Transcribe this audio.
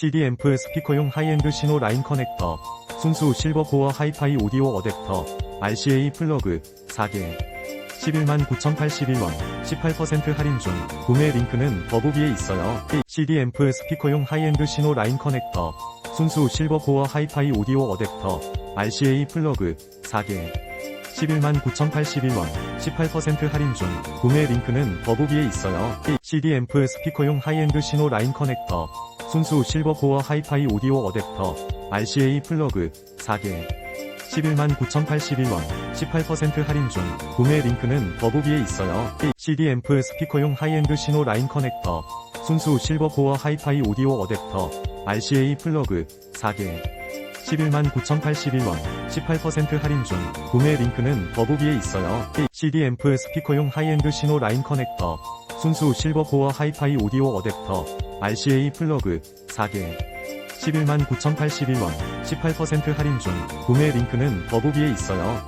CD 앰프 스피커용 하이엔드 신호 라인 커넥터, 순수 실버 코어 하이파이 오디오 어댑터, RCA 플러그 4개. 11만 9,081원, 18% 할인 중, 구매 링크는 더보기에 있어요. CD 앰프 스피커용 하이엔드 신호 라인 커넥터, 순수 실버 코어 하이파이 오디오 어댑터, RCA 플러그 4개. 11만 9,081원, 18% 할인 중, 구매 링크는 더보기에 있어요. CD 앰프 스피커용 하이엔드 신호 라인 커넥터, 순수 실버 코어 하이파이 오디오 어댑터, RCA 플러그 4개. 11만 9,081원, 18% 할인 중, 구매 링크는 더보기에 있어요. CD 앰프 스피커용 하이엔드 신호 라인 커넥터, 순수 실버 코어 하이파이 오디오 어댑터, RCA 플러그 4개. 11만 9,081원, 18% 할인 중, 구매 링크는 더보기에 있어요. CD 앰프 스피커용 하이엔드 신호 라인 커넥터, 순수 실버 코어 하이파이 오디오 어댑터, RCA 플러그 4개. 11만 9,081원, 18% 할인 중, 구매 링크는 더보기에 있어요.